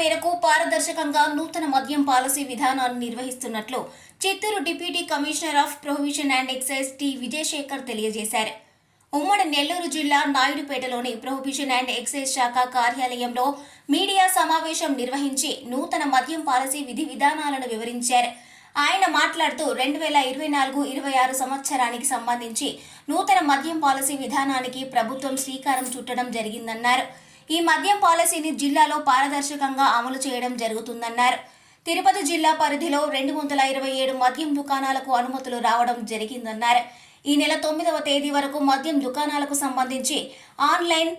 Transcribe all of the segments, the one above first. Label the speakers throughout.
Speaker 1: మేరకు పారదర్శకంగా నూతన మద్యం పాలసీ విధానాన్ని నిర్వహిస్తున్నట్లు Chittoor deputy commissioner of prohibition and excise T Vijayasekhar తెలియజేశారు. ఉమ్మడి నెల్లూరు జిల్లా నాయుడుపేటలోని ప్రొహిబిషన్ అండ్ ఎక్సైజ్ శాఖ కార్యాలయంలో మీడియా సమావేశం నిర్వహించి నూతన మద్యం పాలసీ విధి విధానాలను వివరించారు. ఆయన మాట్లాడుతూ రెండు వేల ఇరవై నాలుగు ఇరవై ఆరు సంవత్సరానికి సంబంధించి నూతన మద్యం పాలసీ విధానానికి ప్రభుత్వం శ్రీకారం చుట్టడం జరిగిందన్నారు. ఈ మద్యం పాలసీని జిల్లాలో పారదర్శకంగా అమలు చేయడం జరుగుతుందన్నారు. తిరుపతి జిల్లా పరిధిలో రెండు వందల ఇరవై ఏడు మద్యం దుకాణాలకు అనుమతులు రావడం జరిగిందన్నారు. ఈ నెల తొమ్మిదవ తేదీ వరకు మద్యం దుకాణాలకు సంబంధించి ఆన్లైన్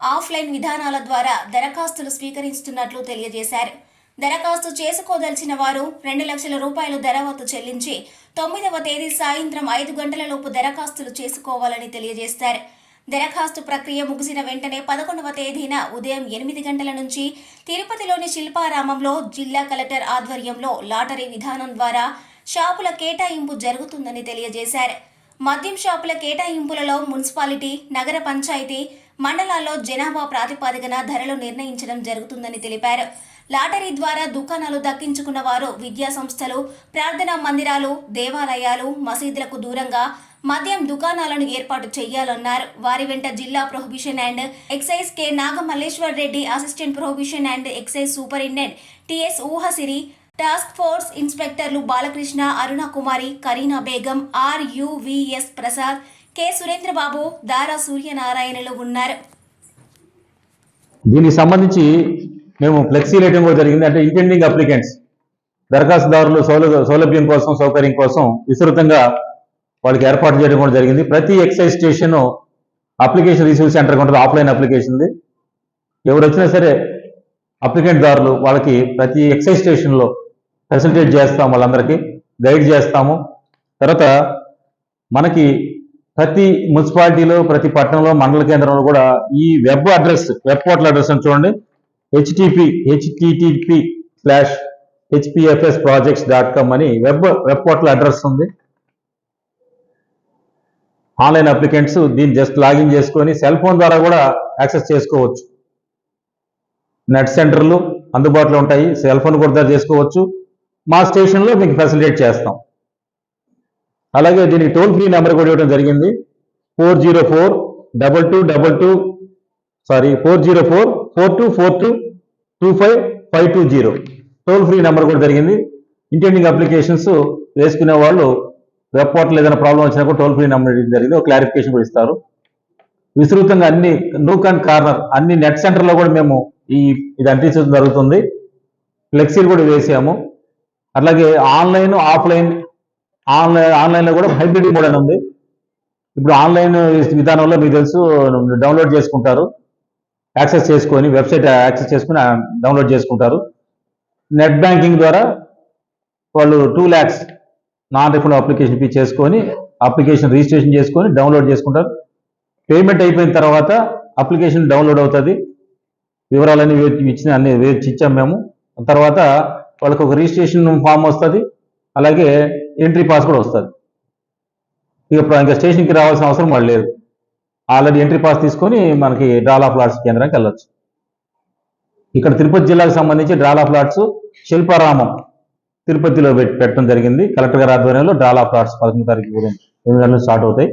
Speaker 1: ఆఫ్లైన్ విధానాల ద్వారా దరఖాస్తులు స్వీకరిస్తున్నట్లు తెలియజేశారు. దరఖాస్తు చేసుకోదలిచిన వారు రెండు లక్షల రూపాయలు ధరవత్తు చెల్లించి తొమ్మిదవ తేదీ సాయంత్రం ఐదు గంటలలోపు దరఖాస్తులు చేసుకోవాలని తెలియజేశారు దరఖాస్తు ప్రక్రియ ముగిసిన వెంటనే పదకొండవ తేదీన ఉదయం ఎనిమిది గంటల నుంచి తిరుపతిలోని శిల్పారామంలో జిల్లా కలెక్టర్ ఆధ్వర్యంలో లాటరీ విధానం ద్వారా షాపుల కేటాయింపు జరుగుతుందని తెలియజేశారు. మద్యం షాపుల కేటాయింపులలో మున్సిపాలిటీ నగర పంచాయతీ మండలాల్లో జనాభా ప్రాతిపాదికన ధరలు నిర్ణయించడం జరుగుతుందని తెలిపారు. లాటరీ ద్వారా దుకాణాలు దక్కించుకున్న వారు విద్యా సంస్థలు ప్రార్థనా మందిరాలు దేవాలయాలు మసీదులకు దూరంగా మద్యం దుకాణాలను ఏర్పాటు చేయాలన్నారు. వారి వెంట జిల్లా prohibition and excise K Nagamalleswar Reddy assistant prohibition and excise superintendent TS Uhasiri task force ఇన్స్పెక్టర్లు Balakrishna Aruna Kumari Kareena Begum RUVS Prasad K Surendrababu Dara సూర్యనారాయణలు ఉన్నారు.
Speaker 2: దీనికి సంబంధించి మేము ఫ్లెక్సీ రేటింగ్ కూడా జరిగింది. అంటే ఇంటెండింగ్ అప్లికెంట్స్ దరఖాస్తుదారులు సౌలభ్యం కోసం సౌకర్యం కోసం విస్తృతంగా వాళ్ళకి ఏర్పాటు చేయడం కూడా జరిగింది. ప్రతి excise station application receive centre ఉంటుంది ఆఫ్లైన్ అప్లికేషన్ది ఎవరు వచ్చినా సరే అప్లికెంట్ దారులు వాళ్ళకి ప్రతి ఎక్సైజ్ స్టేషన్లో ఫెసిలిటేట్ చేస్తాం వాళ్ళందరికీ గైడ్ చేస్తాము. తర్వాత మనకి ప్రతి మున్సిపాలిటీలో ప్రతి పట్టణంలో మండల కేంద్రంలో కూడా ఈ web address web portal address అని చూడండి. HTP HTTP slash HPFS projects dot com అని వెబ్ వెబ్ పోర్టల్ అడ్రస్ ఉంది. ఆన్లైన్ అప్లికెంట్స్ దీన్ని జస్ట్ లాగిన్ చేసుకొని సెల్ ఫోన్ ద్వారా కూడా యాక్సెస్ చేసుకోవచ్చు. నెట్ సెంటర్లు అందుబాటులో ఉంటాయి. సెల్ ఫోన్ కూడా చేసుకోవచ్చు. మా స్టేషన్లో మీకు ఫెసిలిటేట్ చేస్తాం. అలాగే దీనికి టోల్ ఫ్రీ నెంబర్ కూడా ఇవ్వడం జరిగింది. Four zero four double two double two sorry four zero four four two four two two five five two zero toll free number కూడా జరిగింది. ఇంటెండింగ్ అప్లికేషన్స్ వేసుకునే వాళ్ళు వెబ్పోర్టల్ ఏదైనా ప్రాబ్లం వచ్చినా కూడా టోల్ ఫ్రీ నెంబర్ ఇవ్వడం జరిగింది. ఒక క్లారిఫికేషన్ కూడా ఇస్తారు. విస్తృతంగా అన్ని నూక్ అండ్ కార్నర్ అన్ని నెట్ సెంటర్లో కూడా మేము ఈ ఇది అంటించడం జరుగుతుంది. ఫ్లెక్సీలు కూడా వేసాము. అట్లాగే ఆన్లైన్ ఆఫ్లైన్ ఆన్లైన్ ఆన్లైన్లో కూడా హైబ్రిడ్ మోడ్ అని ఉంది. ఇప్పుడు ఆన్లైన్ విధానంలో మీకు తెలుసు డౌన్లోడ్ చేసుకుంటారు. యాక్సెస్ చేసుకొని వెబ్సైట్ యాక్సెస్ చేసుకుని డౌన్లోడ్ చేసుకుంటారు. నెట్ బ్యాంకింగ్ ద్వారా వాళ్ళు two lakhs non refund application fee చేసుకొని అప్లికేషన్ రిజిస్ట్రేషన్ చేసుకొని డౌన్లోడ్ చేసుకుంటారు. పేమెంట్ అయిపోయిన తర్వాత అప్లికేషన్ డౌన్లోడ్ అవుతుంది. వివరాలన్నీ ఇచ్చిన అన్ని వేచి ఇచ్చాం మేము. తర్వాత వాళ్ళకి ఒక రిజిస్ట్రేషన్ ఫామ్ వస్తుంది. అలాగే ఎంట్రీ పాస్ కూడా వస్తుంది. ఇక ఇప్పుడు ఇంకా స్టేషన్కి రావాల్సిన అవసరం వాళ్ళు లేదు ఆల్రెడీ ఎంట్రీ పాస్ తీసుకొని మనకి డాలా ఫ్లాట్స్ కేంద్రానికి వెళ్ళొచ్చు. ఇక్కడ తిరుపతి జిల్లాకు సంబంధించి డాలా ఫ్లాట్స్ శిల్పారామం తిరుపతిలో పెట్టడం జరిగింది. కలెక్టర్ గారి ఆధ్వర్యంలో డ్రాలా ఫ్లాట్స్ పదకొండు తారీఖు ఉదయం ఎనిమిది గంటలు స్టార్ట్ అవుతాయి.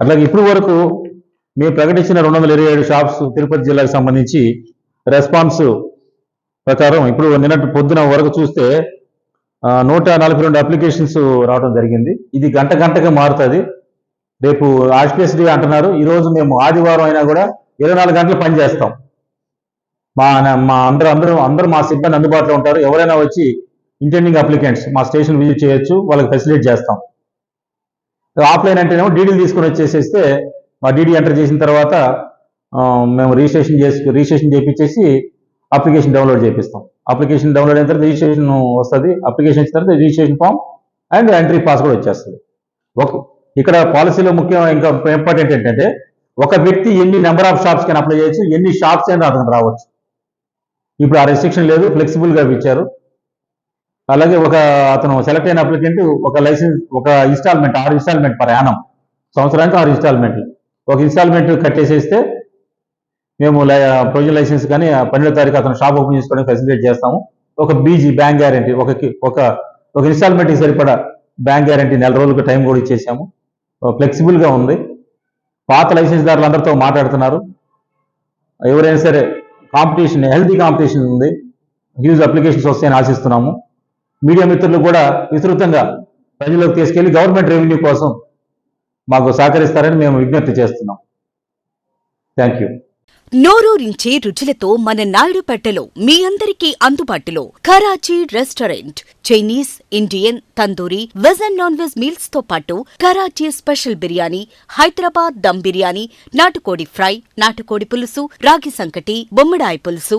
Speaker 2: అట్లాగే ఇప్పుడు వరకు మేము ప్రకటించిన రెండు వందల ఇరవై ఏడు షాప్స్ తిరుపతి జిల్లాకు సంబంధించి రెస్పాన్స్ ప్రకారం ఇప్పుడు నిన్నటి పొద్దున వరకు చూస్తే నూట నలభై రెండు అప్లికేషన్స్ రావడం జరిగింది. ఇది గంట గంటగా మారుతుంది. రేపు ఆస్పిఎస్ డే అంటున్నారు. ఈరోజు మేము ఆదివారం అయినా కూడా ఇరవై నాలుగు గంటలు పనిచేస్తాం మా మా అందరూ అందరూ అందరూ మా సిబ్బంది అందుబాటులో ఉంటారు. ఎవరైనా వచ్చి ఇంటెండింగ్ అప్లికెంట్స్ మా స్టేషన్ విజిట్ చేయొచ్చు వాళ్ళకి ఫెసిలిటేట్ చేస్తాం. ఆఫ్లైన్ అంటేనేమో డీడీలు తీసుకొని వచ్చేసేస్తే మా డీడీ ఎంటర్ చేసిన తర్వాత మేము రిజిస్ట్రేషన్ చేసి రిజిస్ట్రేషన్ చేయించేసి అప్లికేషన్ డౌన్లోడ్ చేపిస్తాం. అప్లికేషన్ డౌన్లోడ్ అయిన తర్వాత రిజిస్ట్రేషన్ వస్తుంది అప్లికేషన్ ఇచ్చిన తర్వాత registration form and entry pass కూడా వచ్చేస్తుంది. ఓకే. ఇక్కడ పాలసీలో ముఖ్యం ఇంకా ఇంపార్టెంట్ ఏంటంటే ఒక వ్యక్తి ఎన్ని నెంబర్ ఆఫ్ షాప్స్కి అప్లై చేయొచ్చు ఎన్ని షాప్స్ అయినా అతను రావచ్చు. ఇప్పుడు ఆ రెస్ట్రిక్షన్ లేదు ఫ్లెక్సిబుల్గా ఇచ్చారు. అలాగే ఒక అతను సెలెక్ట్ అయిన అప్లికెంట్ ఒక లైసెన్స్ ఒక ఇన్స్టాల్మెంట్ ఆరు ఇన్స్టాల్మెంట్ పర్ యానం సంవత్సరానికి ఆరు ఇన్స్టాల్మెంట్లు ఒక ఇన్స్టాల్మెంట్ కట్టేసేస్తే మేము ప్రొవిజన్ లైసెన్స్ కానీ పన్నెండో తారీఖు అతను షాప్ ఓపెన్ చేసుకోవడానికి ఫెసిలిటేట్ చేస్తాము. ఒక బీజీ బ్యాంక్ గ్యారంటీ ఒక ఒక ఒక ఇన్స్టాల్మెంట్కి సరిపడా బ్యాంక్ గ్యారంటీ నెల రోజులకు టైం కూడా ఇచ్చేసాము. ఫ్లెక్సిబుల్గా ఉంది. పాత లైసెన్స్ దారులు అందరితో మాట్లాడుతున్నారు. ఎవరైనా సరే కాంపిటీషన్ హెల్తీ కాంపిటీషన్ ఉంది. హ్యూజ్ అప్లికేషన్స్ వస్తాయని ఆశిస్తున్నాము. మీడియా మిత్రులు కూడా విస్తృతంగా ప్రజలకు తీసుకెళ్ళి గవర్నమెంట్ రెవెన్యూ కోసం మాకు సహకరిస్తారని మేము విజ్ఞప్తి చేస్తున్నాం. థ్యాంక్ యూ
Speaker 3: నోరూరించే రుచులతో మన నాయుడుపేటలో మీ అందరికీ అందుబాటులో Karachi restaurant. Chinese Indian tandoori veg and non veg మీల్స్తో పాటు కరాచీ స్పెషల్ బిర్యానీ హైదరాబాద్ దమ్ బిర్యానీ నాటుకోడి ఫ్రై నాటుకోడి పులుసు రాగి సంకటి బొమ్మిడాయి పులుసు